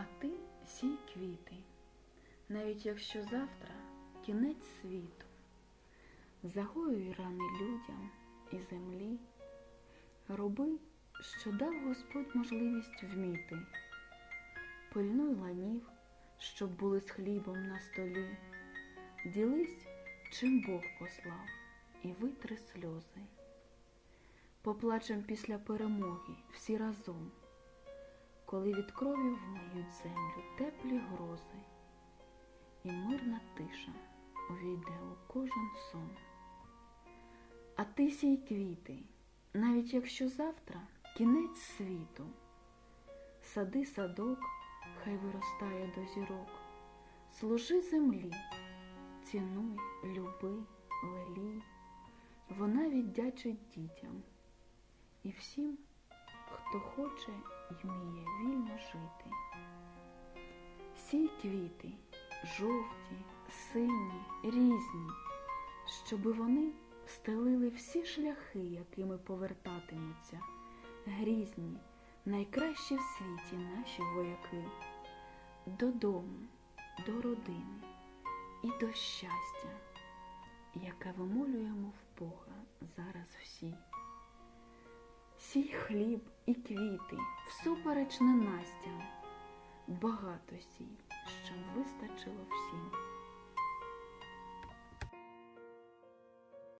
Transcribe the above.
А ти сій квіти, навіть якщо завтра кінець світу, загоюй рани людям і землі, роби, що дав Господь можливість вміти, пильнуй ланів, щоб були з хлібом на столі, ділись, чим Бог послав, і витри сльози. Поплачем після перемоги всі разом коли від крові вмиють землю теплі грози, і мирна тиша увійде у кожен сон. А ти сій квіти, навіть якщо завтра кінець світу, сади садок, хай виростає до зірок, служи землі, цінуй, люби, лелій, вона віддячить дітям і всім хто хоче й вміє вільно жити. Сій квіти жовті, сині, різні, щоби вони стелили всі шляхи, якими повертатимуться, грізні, найкращі в світі наші вояки, додому, до родини і до щастя, яке вимолюємо в Бога зараз всі. Сій хліб і квіти всупереч ненастям, багато сій, щоб вистачило всім.